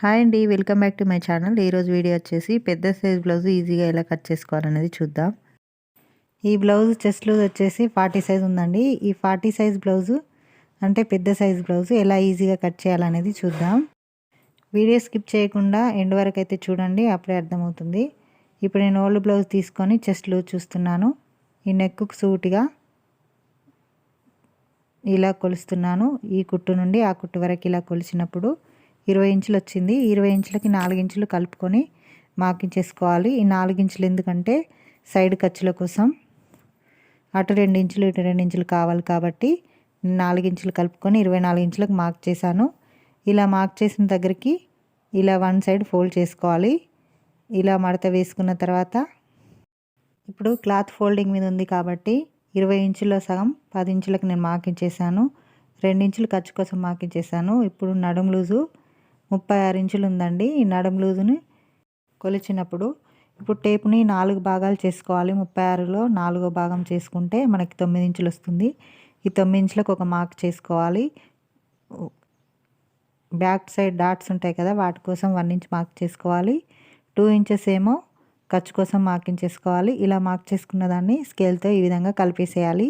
Hi అండి welcome back to my channel. ఈరోజు video వచ్చేసి పెద్ద సైజ్ బ్లౌజ్ ఈజీగా ఎలా కట్ చేసుకోవాలనేది చూద్దాం. ఈ బ్లౌజ్ చెస్ట్ లూజ్ వచ్చేసి ఫార్టీ సైజ్ ఉందండి. ఈ ఫార్టీ సైజ్ బ్లౌజు అంటే పెద్ద సైజ్ బ్లౌజ్ ఎలా ఈజీగా కట్ చేయాలనేది చూద్దాం. వీడియో స్కిప్ చేయకుండా ఎండ్ వరకు అయితే చూడండి అప్పుడే అర్థమవుతుంది. ఇప్పుడు నేను ఓల్డ్ బ్లౌజ్ తీసుకొని చెస్ట్ లూజ్ చూస్తున్నాను. ఈ నెక్కు సూటిగా ఇలా కొలుస్తున్నాను ఈ కుట్టు నుండి ఆ కుట్టు వరకు ఇలా కొలిచినప్పుడు. ఇరవై ఇంచులు వచ్చింది. ఇరవై ఇంచులకి నాలుగు ఇంచులు కలుపుకొని మార్కింగ్ చేసుకోవాలి ఈ నాలుగు ఇంచులు ఎందుకంటే సైడ్ ఖర్చుల కోసం. అటు రెండు ఇంచులు ఇటు రెండు ఇంచులు కావాలి కాబట్టి నాలుగు ఇంచులు కలుపుకొని ఇరవై నాలుగు ఇంచులకు మార్క్ చేశాను. ఇలా మార్క్ చేసిన దగ్గరికి ఇలా వన్ సైడ్ ఫోల్డ్ చేసుకోవాలి. ఇలా మడత వేసుకున్న తర్వాత ఇప్పుడు క్లాత్ ఫోల్డింగ్ మీద ఉంది కాబట్టి ఇరవై ఇంచుల్లో సగం పది ఇంచులకు నేను మార్కింగ్ చేశాను ఇంచులు ఖర్చు కోసం మార్కింగ్ చేశాను ఇప్పుడు నడుము లూజు ముప్పై ఆరు ఇంచులు ఉందండి ఈ నడుం లూజుని కొలిచినప్పుడు. ఇప్పుడు టేపుని నాలుగు భాగాలు చేసుకోవాలి. ముప్పై ఆరులో నాలుగో భాగం చేసుకుంటే మనకి తొమ్మిది ఇంచులు వస్తుంది ఈ తొమ్మిది ఇంచులకు ఒక మార్క్ చేసుకోవాలి. బ్యాక్ సైడ్ డాట్స్ ఉంటాయి కదా వాటి కోసం వన్ ఇంచ్ మార్క్ చేసుకోవాలి. టూ ఇంచెస్ ఏమో ఖర్చు కోసం మార్కింగ్ చేసుకోవాలి. ఇలా మార్క్ చేసుకున్న దాన్ని స్కేల్తో ఈ విధంగా కలిపేసేయాలి.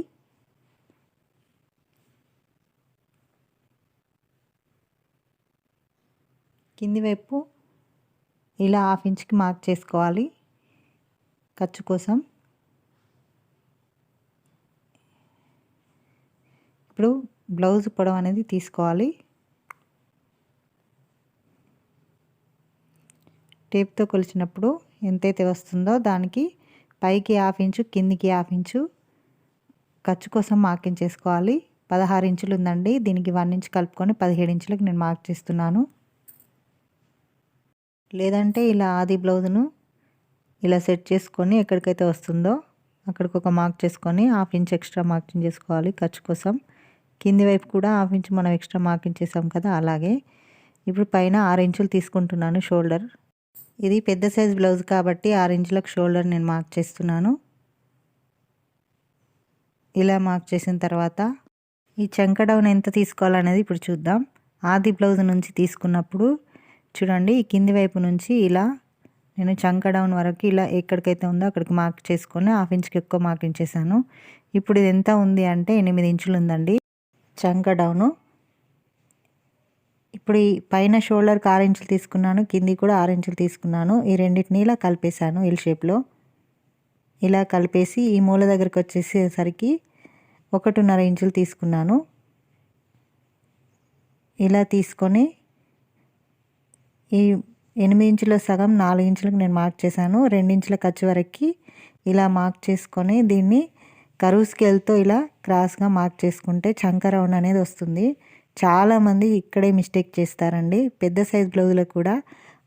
కింది వైపు ఇలా హాఫ్ ఇంచ్కి మార్క్ చేసుకోవాలి. ఖర్చు కోసం. ఇప్పుడు బ్లౌజ్ పొడవు అనేది తీసుకోవాలి. టేప్తో కొలిచినప్పుడు ఎంతైతే వస్తుందో దానికి పైకి హాఫ్ ఇంచు కిందికి హాఫ్ ఇంచు ఖర్చు కోసం మార్కింగ్ చేసుకోవాలి. పదహారు ఇంచులు ఉందండి. దీనికి వన్ ఇంచ్ కలుపుకొని పదిహేడు ఇంచులకు నేను మార్క్ చేస్తున్నాను. లేదంటే ఇలా ఆది బ్లౌజ్ను ఇలా సెట్ చేసుకొని ఎక్కడికైతే వస్తుందో అక్కడికి ఒక మార్క్ చేసుకొని హాఫ్ ఇంచ్ ఎక్స్ట్రా మార్కింగ్ చేసుకోవాలి ఖర్చు కోసం. కింది వైపు కూడా హాఫ్ ఇంచ్ మనం ఎక్స్ట్రా మార్కింగ్ చేసాం కదా అలాగే. ఇప్పుడు పైన ఆరు ఇంచులు తీసుకుంటున్నాను షోల్డర్. ఇది పెద్ద సైజ్ బ్లౌజ్ కాబట్టి ఆరు ఇంచులకు షోల్డర్ నేను మార్క్ చేస్తున్నాను. ఇలా మార్క్ చేసిన తర్వాత ఈ చెంక డౌన్ ఎంత తీసుకోవాలనేది ఇప్పుడు చూద్దాం. ఆది బ్లౌజ్ నుంచి తీసుకున్నప్పుడు చూడండి ఈ కింది వైపు నుంచి ఇలా నేను చంక డౌన్ వరకు ఇలా ఎక్కడికైతే ఉందో అక్కడికి మార్క్ చేసుకొని హాఫ్ ఇంచ్కి ఎక్కువ మార్కింగ్ చేశాను ఇప్పుడు ఇది ఎంత ఉంది అంటే ఎనిమిది ఇంచులు ఉందండి. చంక డౌను ఇప్పుడు ఈ పైన షోల్డర్కి ఆరు ఇంచులు తీసుకున్నాను కింది కూడా ఆరు ఇంచులు తీసుకున్నాను. ఈ రెండింటిని ఇలా కలిపేశాను ఎల్ షేప్లో ఇలా కలిపేసి ఈ మూల దగ్గరికి వచ్చేసేసరికి ఒకటిన్నర ఇంచులు తీసుకున్నాను. ఇలా తీసుకొని ఈ ఎనిమిది ఇంచుల సగం నాలుగు ఇంచులకు నేను మార్క్ చేశాను. ఇంచుల ఖర్చు వరకు ఇలా మార్క్ చేసుకొని దీన్ని కరువు స్కేల్తో ఇలా క్రాస్గా మార్క్ చేసుకుంటే చంక రౌండ్ అనేది వస్తుంది. చాలామంది ఇక్కడే మిస్టేక్ చేస్తారండి. పెద్ద సైజ్ బ్లౌజులకు కూడా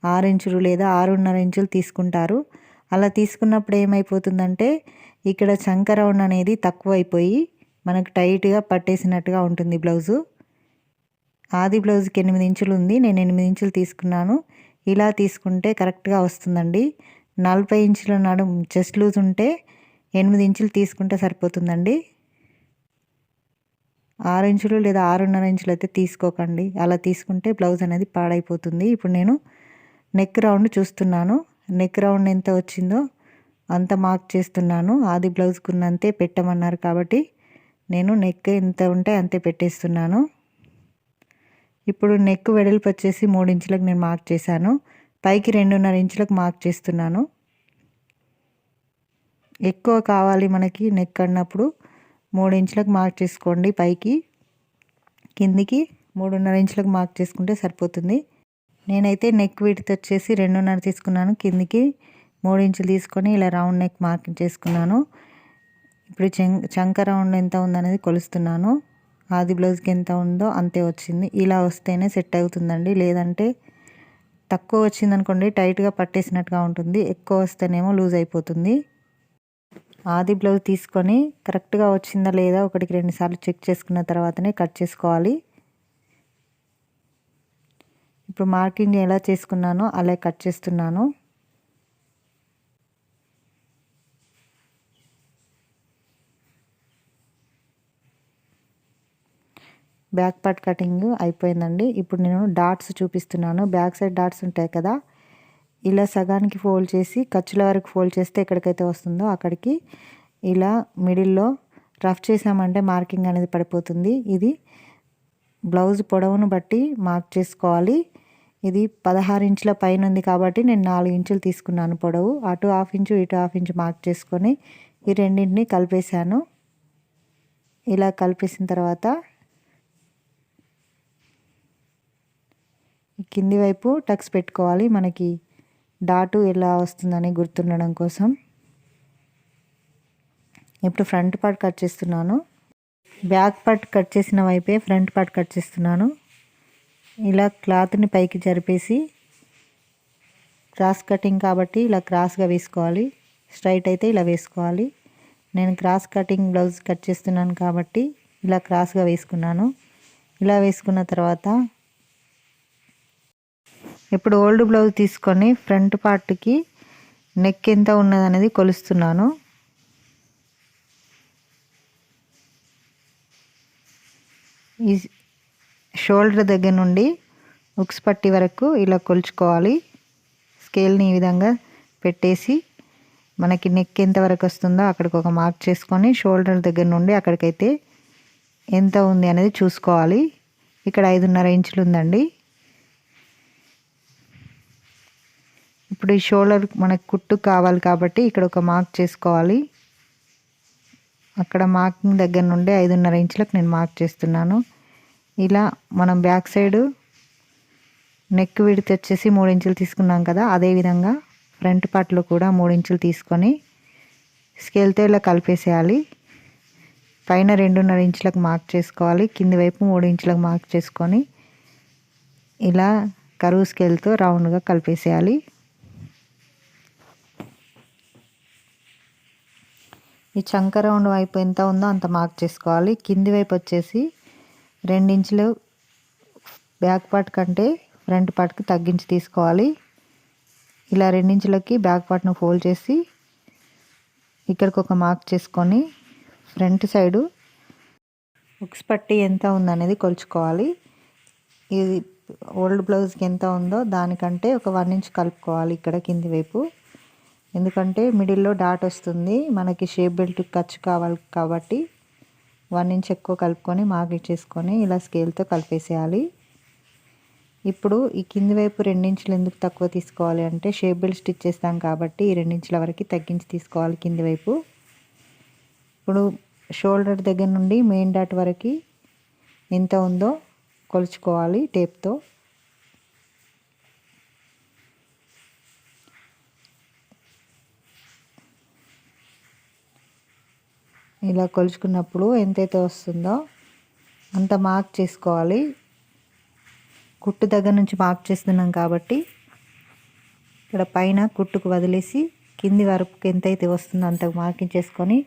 ఆరు ఇంచులు లేదా ఆరున్నర ఇంచులు తీసుకుంటారు. అలా తీసుకున్నప్పుడు ఏమైపోతుందంటే ఇక్కడ చంక రౌండ్ అనేది తక్కువ అయిపోయి మనకు టైట్గా పట్టేసినట్టుగా ఉంటుంది బ్లౌజు. ఆది బ్లౌజ్కి ఎనిమిది ఇంచులు ఉంది. నేను ఎనిమిది ఇంచులు తీసుకున్నాను. ఇలా తీసుకుంటే కరెక్ట్గా వస్తుందండి. నలభై ఇంచుల నడు చెస్ట్ లూజ్ ఉంటే ఎనిమిది ఇంచులు తీసుకుంటే సరిపోతుందండి. ఆరు ఇంచులు లేదా ఆరున్నర ఇంచులు అయితే తీసుకోకండి. అలా తీసుకుంటే బ్లౌజ్ అనేది పాడైపోతుంది. ఇప్పుడు నేను నెక్ రౌండ్ చూస్తున్నాను. నెక్ రౌండ్ ఎంత వచ్చిందో అంత మార్క్ చేస్తున్నాను. ఆది బ్లౌజ్కున్నంతే పెట్టమన్నారు కాబట్టి నేను నెక్ ఎంత ఉంటే అంతే పెట్టేస్తున్నాను. ఇప్పుడు నెక్ వెడల్పు వచ్చేసి మూడు ఇంచులకు నేను మార్క్ చేశాను. పైకి రెండున్నర ఇంచులకు మార్క్ చేస్తున్నాను. ఎక్కువ కావాలి మనకి నెక్ అన్నప్పుడు మూడు ఇంచులకు మార్క్ చేసుకోండి పైకి. కిందికి మూడున్నర ఇంచులకు మార్క్ చేసుకుంటే సరిపోతుంది. నేనైతే నెక్ వీటితో వచ్చేసి రెండున్నర తీసుకున్నాను. కిందికి మూడు ఇంచులు తీసుకొని ఇలా రౌండ్ నెక్ మార్కింగ్ చేసుకున్నాను. ఇప్పుడు చంక రౌండ్ ఎంత ఉందనేది కొలుస్తున్నాను. ఆది బ్లౌజ్కి ఎంత ఉందో అంతే వచ్చింది. ఇలా వస్తేనే సెట్ అవుతుందండి. లేదంటే తక్కువ వచ్చింది అనుకోండి టైట్గా పట్టేసినట్టుగా ఉంటుంది. ఎక్కువ వస్తేనేమో లూజ్ అయిపోతుంది. ఆది బ్లౌజ్ తీసుకొని కరెక్ట్గా వచ్చిందా లేదా ఒకటికి రెండుసార్లు చెక్ చేసుకున్న తర్వాతనే కట్ చేసుకోవాలి. ఇప్పుడు మార్కింగ్ ఎలా చేసుకున్నానో అలా కట్ చేస్తున్నాను. బ్యాక్ పార్ట్ కటింగ్ అయిపోయిందండి. ఇప్పుడు నేను డాట్స్ చూపిస్తున్నాను. బ్యాక్ సైడ్ డాట్స్ ఉంటాయి కదా ఇలా సగానికి ఫోల్డ్ చేసి ఖర్చుల వరకు ఫోల్డ్ చేస్తే ఎక్కడికైతే వస్తుందో అక్కడికి ఇలా మిడిల్లో రఫ్ చేసామంటే మార్కింగ్ అనేది పడిపోతుంది. ఇది బ్లౌజ్ పొడవును బట్టి మార్క్ చేసుకోవాలి. ఇది పదహారు ఇంచుల పైన ఉంది కాబట్టి నేను నాలుగు ఇంచులు తీసుకున్నాను పొడవు. అటు హాఫ్ ఇంచు ఇటు హాఫ్ ఇంచు మార్క్ చేసుకొని ఈ రెండింటిని కలిపేశాను. ఇలా కలిపేసిన తర్వాత కింది వైపు టక్స్ పెట్టుకోవాలి. మనకి డాటు ఎలా వస్తుందని గుర్తుండడం కోసం. ఇప్పుడు ఫ్రంట్ పార్ట్ కట్ చేస్తున్నాను. బ్యాక్ పార్ట్ కట్ చేసిన వైపే ఫ్రంట్ పార్ట్ కట్ చేస్తున్నాను. ఇలా క్లాత్ని పైకి జరిపేసి క్రాస్ కటింగ్ కాబట్టి ఇలా క్రాస్గా వేసుకోవాలి. స్ట్రైట్ అయితే ఇలా వేసుకోవాలి. నేను క్రాస్ కటింగ్ బ్లౌజ్ కట్ చేస్తున్నాను కాబట్టి ఇలా క్రాస్గా వేసుకున్నాను. ఇలా వేసుకున్న తర్వాత ఇప్పుడు ఓల్డ్ బ్లౌజ్ తీసుకొని ఫ్రంట్ పార్ట్కి నెక్ ఎంత ఉన్నదనేది కొలుస్తున్నాను. ఈ షోల్డర్ దగ్గర నుండి ఉక్స్ పట్టి వరకు ఇలా కొలుచుకోవాలి. స్కేల్ని ఈ విధంగా పెట్టేసి మనకి నెక్ ఎంత వరకు వస్తుందో అక్కడికి ఒక మార్క్ చేసుకొని షోల్డర్ దగ్గర నుండి అక్కడికైతే ఎంత ఉంది అనేది చూసుకోవాలి. ఇక్కడ ఐదున్నర ఇంచులు ఉందండి. ఇప్పుడు ఈ షోల్డర్ మనకు కుట్టు కావాలి కాబట్టి ఇక్కడ ఒక మార్క్ చేసుకోవాలి. అక్కడ మార్కింగ్ దగ్గర నుండి ఐదున్నర ఇంచులకు నేను మార్క్ చేస్తున్నాను. ఇలా మనం బ్యాక్ సైడ్ నెక్ విడితే వచ్చేసి మూడు ఇంచులు తీసుకున్నాం కదా అదేవిధంగా ఫ్రంట్ పార్ట్లో కూడా మూడు ఇంచులు తీసుకొని స్కేల్తో ఇలా కలిపేసేయాలి. పైన రెండున్నర ఇంచులకు మార్క్ చేసుకోవాలి కింది వైపు మూడు ఇంచులకు మార్క్ చేసుకొని ఇలా కరువు స్కేల్తో రౌండ్గా కలిపేసేయాలి. ఈ చంక రౌండ్ వైపు ఎంత ఉందో అంత మార్క్ చేసుకోవాలి. కింది వైపు వచ్చేసి రెండించులు బ్యాక్ పార్ట్ కంటే ఫ్రంట్ పార్ట్కి తగ్గించి తీసుకోవాలి. ఇలా రెండించులకి బ్యాక్ పార్ట్ను ఫోల్డ్ చేసి ఇక్కడికి ఒక మార్క్ చేసుకొని ఫ్రంట్ సైడు ఉక్స్ పట్టి ఎంత ఉందనేది కొలుచుకోవాలి. ఇది ఓల్డ్ బ్లౌజ్కి ఎంత ఉందో దానికంటే ఒక వన్ ఇంచ్ కలుపుకోవాలి ఇక్కడ కింది వైపు. ఎందుకంటే మిడిల్లో డాట్ వస్తుంది. మనకి షేప్ బెల్ట్ ఖర్చు కావాలి కాబట్టి వన్ ఇంచ్ ఎక్కువ కలుపుకొని మార్క్ ఇచ్చేసుకొని ఇలా స్కేల్తో కలిపేసేయాలి. ఇప్పుడు ఈ కింది వైపు రెండించులు ఎందుకు తక్కువ తీసుకోవాలి అంటే షేప్ బెల్ట్ స్టిచ్ చేస్తాం కాబట్టి ఈ రెండించుల వరకు తగ్గించి తీసుకోవాలి కింది వైపు. ఇప్పుడు షోల్డర్ దగ్గర నుండి మెయిన్ డాట్ వరకు ఎంత ఉందో కొలుచుకోవాలి టేప్తో. ఇలా కొలుచుకున్నప్పుడు ఎంతైతే వస్తుందో అంత మార్క్ చేసుకోవాలి. కుట్టు దగ్గర నుంచి మార్క్ చేస్తున్నాం కాబట్టి ఇక్కడ పైన కుట్టుకు వదిలేసి కింది వరకు ఎంతైతే వస్తుందో అంత మార్కింగ్ చేసుకొని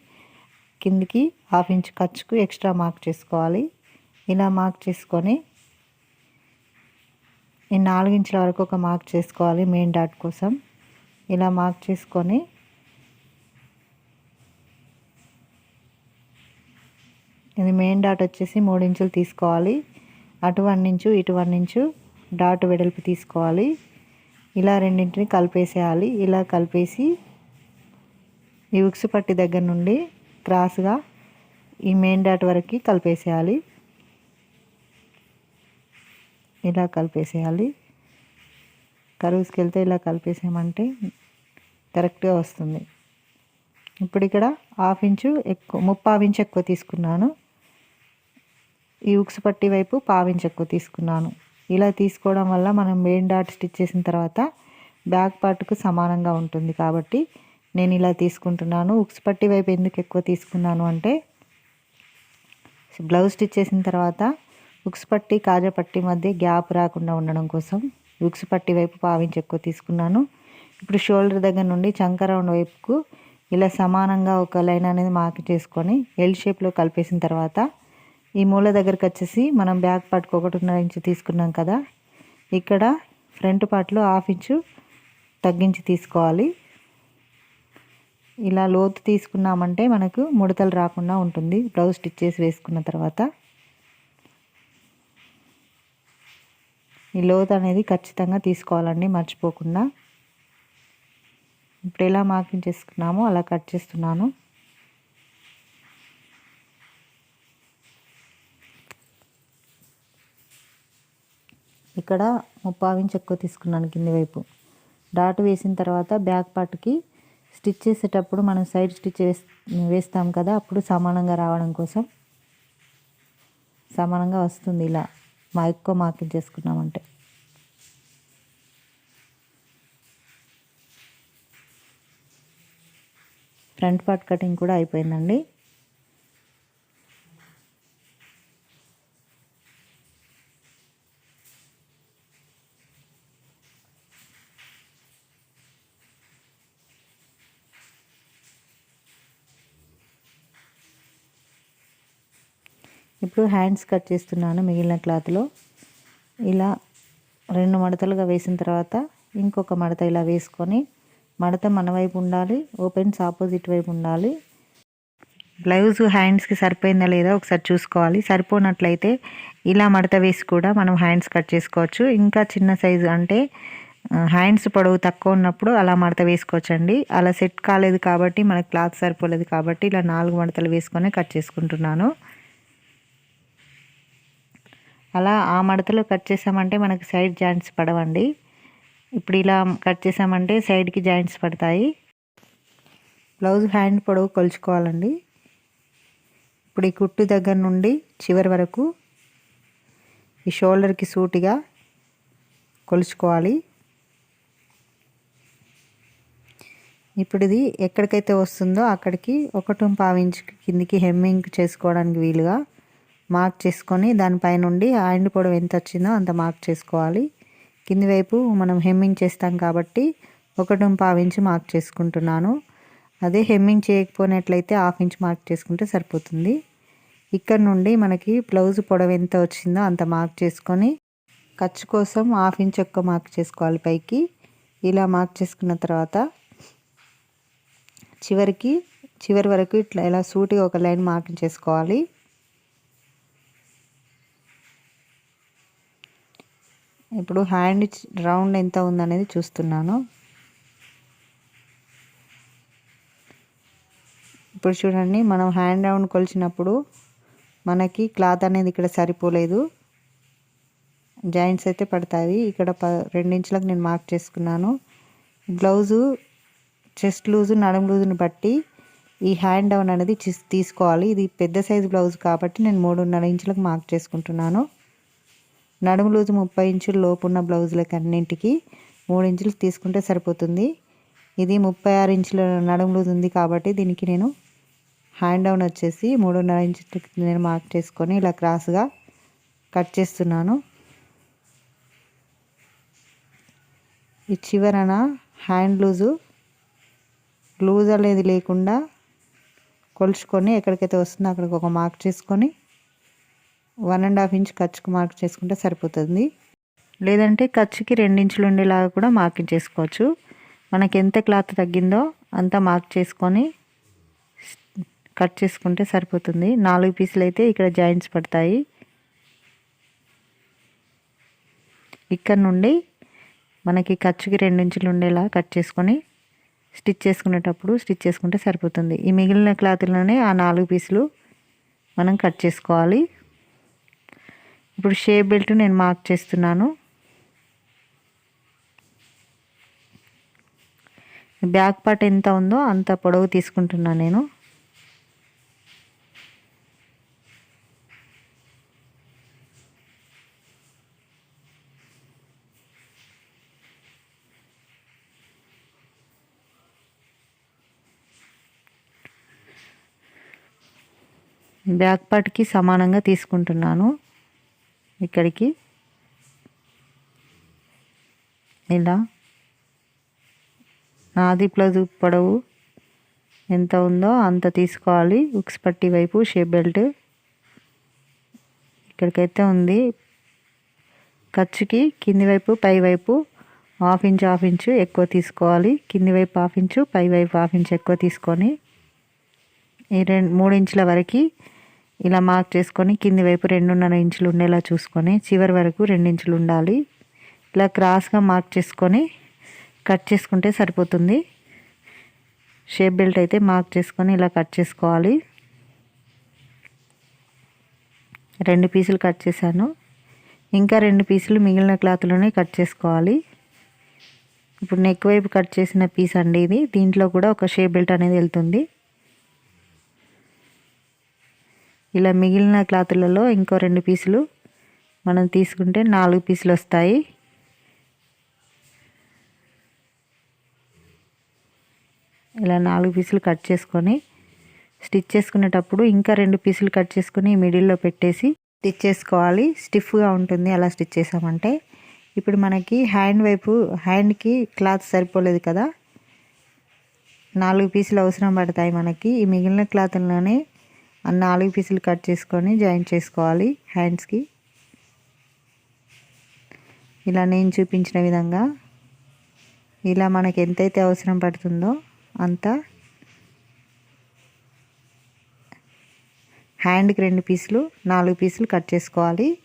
కిందికి హాఫ్ ఇంచ్ ఖర్చుకు ఎక్స్ట్రా మార్క్ చేసుకోవాలి. ఇలా మార్క్ చేసుకొని ఈ నాలుగు ఇంచుల వరకు ఒక మార్క్ చేసుకోవాలి మెయిన్ డాట్ కోసం. ఇలా మార్క్ చేసుకొని ఇది మెయిన్ డాట్ వచ్చేసి మూడు ఇంచులు తీసుకోవాలి. అటు వన్ ఇంచు ఇటు వన్ ఇంచు డాట్ వెడల్పు తీసుకోవాలి. ఇలా రెండింటిని కలిపేసేయాలి. ఇలా కలిపేసి ఈ ఉక్సు పట్టి దగ్గర నుండి క్రాస్గా ఈ మెయిన్ డాట్ వరకు కలిపేసేయాలి. ఇలా కలిపేసేయాలి. కరువుస్కి వెళ్తే ఇలా కలిపేసామంటే కరెక్ట్గా వస్తుంది. ఇప్పుడు ఇక్కడ హాఫ్ ఇంచు ఎక్కువ ముప్పావు ఇంచు ఎక్కువ తీసుకున్నాను. ఈ ఉక్స్ పట్టి వైపు పావించి ఎక్కువ తీసుకున్నాను. ఇలా తీసుకోవడం వల్ల మనం మెయిన్ డాట్ స్టిచ్ చేసిన తర్వాత బ్యాక్ పార్ట్కు సమానంగా ఉంటుంది కాబట్టి నేను ఇలా తీసుకుంటున్నాను. ఉక్స్ పట్టి వైపు ఎందుకు ఎక్కువ తీసుకున్నాను అంటే బ్లౌజ్ స్టిచ్ చేసిన తర్వాత ఉక్స్ పట్టి కాజా పట్టి మధ్య గ్యాప్ రాకుండా ఉండడం కోసం ఉక్స్ పట్టి వైపు పావించి ఎక్కువ తీసుకున్నాను. ఇప్పుడు షోల్డర్ దగ్గర నుండి చంక రౌండ్ వైపుకు ఇలా సమానంగా ఒక లైన్ అనేది మార్క్ చేసుకొని ఎల్ షేప్లో కలిపేసిన తర్వాత ఈ మూల దగ్గరకు వచ్చేసి మనం బ్యాక్ పార్ట్కి ఒకటిన్నర ఇంచు తీసుకున్నాం కదా. ఇక్కడ ఫ్రంట్ పార్ట్లో హాఫ్ ఇంచు తగ్గించి తీసుకోవాలి. ఇలా లోతు తీసుకున్నామంటే మనకు ముడతలు రాకుండా ఉంటుంది. బ్లౌజ్ స్టిచ్ చేసి వేసుకున్న తర్వాత ఈ లోతు అనేది ఖచ్చితంగా తీసుకోవాలండి మర్చిపోకుండా. ఇప్పుడు ఎలా మార్కింగ్ చేసుకున్నామో అలా కట్ చేస్తున్నాను. ఇక్కడ ముప్పావు ఇంచ్ ఎక్కువ తీసుకున్నాను కింది వైపు. డాట్ వేసిన తర్వాత బ్యాక్ పార్ట్కి స్టిచ్ చేసేటప్పుడు మనం సైడ్ స్టిచ్ వేస్తాం కదా అప్పుడు సమానంగా రావడం కోసం సమానంగా వస్తుంది ఇలా. మా ఎక్కువ మార్కింగ్ చేసుకున్నామంటే. ఫ్రంట్ పార్ట్ కటింగ్ కూడా అయిపోయిందండి. ఇప్పుడు హ్యాండ్స్ కట్ చేస్తున్నాను మిగిలిన క్లాత్లో ఇలా రెండు మడతలుగా వేసిన తర్వాత ఇంకొక మడత ఇలా వేసుకొని మడత మన వైపు ఉండాలి ఓపెన్స్ ఆపోజిట్ వైపు ఉండాలి. బ్లౌజ్ హ్యాండ్స్కి సరిపోయిందా లేదా ఒకసారి చూసుకోవాలి. సరిపోనట్లయితే ఇలా మడత వేసి కూడా మనం హ్యాండ్స్ కట్ చేసుకోవచ్చు. ఇంకా చిన్న సైజు అంటే హ్యాండ్స్ పొడవు తక్కువ ఉన్నప్పుడు అలా మడత వేసుకోవచ్చండి. అలా సెట్ కాలేదు కాబట్టి మనకు క్లాత్ సరిపోలేదు కాబట్టి ఇలా నాలుగు మడతలు వేసుకొని కట్ చేసుకుంటున్నాను. అలా ఆ మడతలో కట్ చేసామంటే మనకు సైడ్ జాయింట్స్ పడవండి. ఇప్పుడు ఇలా కట్ చేసామంటే సైడ్కి జాయింట్స్ పడతాయి. బ్లౌజ్ హ్యాండ్ పొడవు కొలుచుకోవాలండి. ఇప్పుడు ఈ కుట్టు దగ్గర నుండి చివరి వరకు ఈ షోల్డర్కి సూటిగా కొలుచుకోవాలి. ఇప్పుడు ఇది ఎక్కడికైతే వస్తుందో అక్కడికి ఒకటి పావించి కిందికి హెమ్మింగ్ చేసుకోవడానికి వీలుగా మార్క్ చేసుకొని దానిపై నుండి ఆయిండ్ పొడవు ఎంత వచ్చిందో అంత మార్క్ చేసుకోవాలి. కింది వైపు మనం హెమ్మింగ్ చేస్తాం కాబట్టి ఒకటి పావు ఇంచు మార్క్ చేసుకుంటున్నాను. అదే హెమ్మింగ్ చేయకపోయినట్లయితే హాఫ్ ఇంచ్ మార్క్ చేసుకుంటే సరిపోతుంది. ఇక్కడ నుండి మనకి బ్లౌజ్ పొడవు ఎంత వచ్చిందో అంత మార్క్ చేసుకొని ఖర్చు కోసం హాఫ్ ఇంచ్ ఎక్కువ మార్క్ చేసుకోవాలి పైకి. ఇలా మార్క్ చేసుకున్న తర్వాత చివరికి చివరి వరకు ఇట్లా ఇలా సూటిగా ఒక లైన్ మార్కింగ్ చేసుకోవాలి. ఇప్పుడు హ్యాండ్ రౌండ్ ఎంత ఉందనేది చూస్తున్నాను. ఇప్పుడు చూడండి మనం హ్యాండ్ రౌండ్ కొలిచినప్పుడు మనకి క్లాత్ అనేది ఇక్కడ సరిపోలేదు. జాయింట్స్ అయితే పడతాయి. ఇక్కడ ప రెండించులకు నేను మార్క్ చేసుకున్నాను. బ్లౌజు చెస్ట్ లూజు నడుము లూజుని బట్టి ఈ హ్యాండ్ డౌన్ అనేది తీసుకోవాలి. ఇది పెద్ద సైజు బ్లౌజ్ కాబట్టి నేను మూడున్నర ఇంచులకు మార్క్ చేసుకుంటున్నాను. నడుము లూజు ముప్పై ఇంచుల లోపు ఉన్న బ్లౌజులకి అన్నింటికి మూడు ఇంచులు తీసుకుంటే సరిపోతుంది. ఇది ముప్పై ఆరు ఇంచుల నడుము లూజ్ ఉంది కాబట్టి దీనికి నేను హ్యాండ్ డౌన్ వచ్చేసి మూడున్నర ఇంచులకి నేను మార్క్ చేసుకొని ఇలా క్రాస్గా కట్ చేస్తున్నాను. ఈ చివరన హ్యాండ్ లూజు లూజ్ అనేది లేకుండా కొలుచుకొని ఎక్కడికైతే వస్తుందో అక్కడికి ఒక మార్క్ చేసుకొని వన్ అండ్ హాఫ్ ఇంచ్ ఖర్చుకు మార్క్ చేసుకుంటే సరిపోతుంది. లేదంటే ఖర్చుకి ఇంచులు ఉండేలాగా కూడా మార్కింగ్ చేసుకోవచ్చు. మనకి ఎంత క్లాత్ తగ్గిందో అంత మార్క్ చేసుకొని కట్ చేసుకుంటే సరిపోతుంది. నాలుగు పీసులు అయితే ఇక్కడ జాయింట్స్ పడతాయి. ఇక్కడ నుండి మనకి ఖర్చుకి ఇంచులు ఉండేలా కట్ చేసుకొని స్టిచ్ చేసుకునేటప్పుడు స్టిచ్ చేసుకుంటే సరిపోతుంది. ఈ మిగిలిన క్లాత్లోనే ఆ నాలుగు పీసులు మనం కట్ చేసుకోవాలి. ఇప్పుడు షే బెల్ట్ నేను మార్క్ చేస్తున్నాను. బ్యాక్ పార్ట్ ఎంత ఉందో అంత పొడవు తీసుకుంటున్నాను నేను. బ్యాక్ పార్ట్కి సమానంగా తీసుకుంటున్నాను. ఇక్కడికి. ఇలా. నాది ప్లస్ పొడవు ఎంత ఉందో అంత తీసుకోవాలి. ఉక్స్ పట్టి వైపు షేప్ బెల్ట్ ఇక్కడికైతే ఉంది. ఖర్చుకి కింది వైపు పై వైపు హాఫ్ ఇంచ్ హాఫ్ ఇంచు ఎక్కువ తీసుకోవాలి. కింది వైపు హాఫ్ ఇంచు పై వైపు హాఫ్ ఇంచ్ ఎక్కువ తీసుకొని ఈ రెండు మూడు ఇంచుల వరకు ఇలా మార్క్ చేసుకొని కింది వైపు రెండున్నర ఇంచులు ఉండేలా చూసుకొని చివరి వరకు ఇంచులు ఉండాలి. ఇలా క్రాస్గా మార్క్ చేసుకొని కట్ చేసుకుంటే సరిపోతుంది. షేప్ బెల్ట్ అయితే మార్క్ చేసుకొని ఇలా కట్ చేసుకోవాలి. రెండు పీసులు కట్ చేశాను. ఇంకా రెండు పీసులు మిగిలిన క్లాత్లోనే కట్ చేసుకోవాలి. ఇప్పుడు నెక్ వైపు కట్ చేసిన పీస్ అండి ఇది. దీంట్లో కూడా ఒక షేప్ బెల్ట్ అనేది వెళ్తుంది. ఇలా మిగిలిన క్లాతులలో ఇంకో రెండు పీసులు మనం తీసుకుంటే నాలుగు పీసులు వస్తాయి. ఇలా నాలుగు పీసులు కట్ చేసుకొని స్టిచ్ చేసుకునేటప్పుడు ఇంకా రెండు పీసులు కట్ చేసుకుని మిడిల్లో పెట్టేసి స్టిచ్ చేసుకోవాలి. స్టిఫ్గా ఉంటుంది అలా స్టిచ్ చేసామంటే. ఇప్పుడు మనకి హ్యాండ్ వైపు హ్యాండ్కి క్లాత్ సరిపోలేదు కదా. నాలుగు పీసులు అవసరం పడతాయి మనకి. ఈ మిగిలిన క్లాత్లోనే నాలుగు పీసులు కట్ చేసుకొని జాయిన్ చేసుకోవాలి హ్యాండ్స్కి. ఇలా నేను చూపించిన విధంగా ఇలా మనకి ఎంతైతే అవసరం పడుతుందో అంత హ్యాండ్కి రెండు పీసులు నాలుగు పీసులు కట్ చేసుకోవాలి.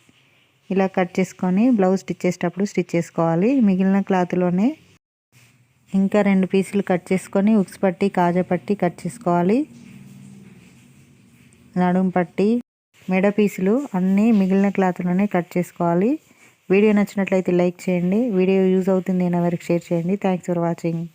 ఇలా కట్ చేసుకొని బ్లౌజ్ స్టిచ్ చేసేటప్పుడు స్టిచ్ చేసుకోవాలి. మిగిలిన క్లాత్లోనే ఇంకా రెండు పీసులు కట్ చేసుకొని ఉక్స్ పట్టి కాజా పట్టి కట్ చేసుకోవాలి. నడుము పట్టి మెడ పీసులు అన్నీ మిగిలిన క్లాత్లోనే కట్ చేసుకోవాలి. వీడియో నచ్చినట్లయితే లైక్ చేయండి. వీడియో యూజ్ అవుతుంది అని ఎవరికి షేర్ చేయండి. Thanks for watching.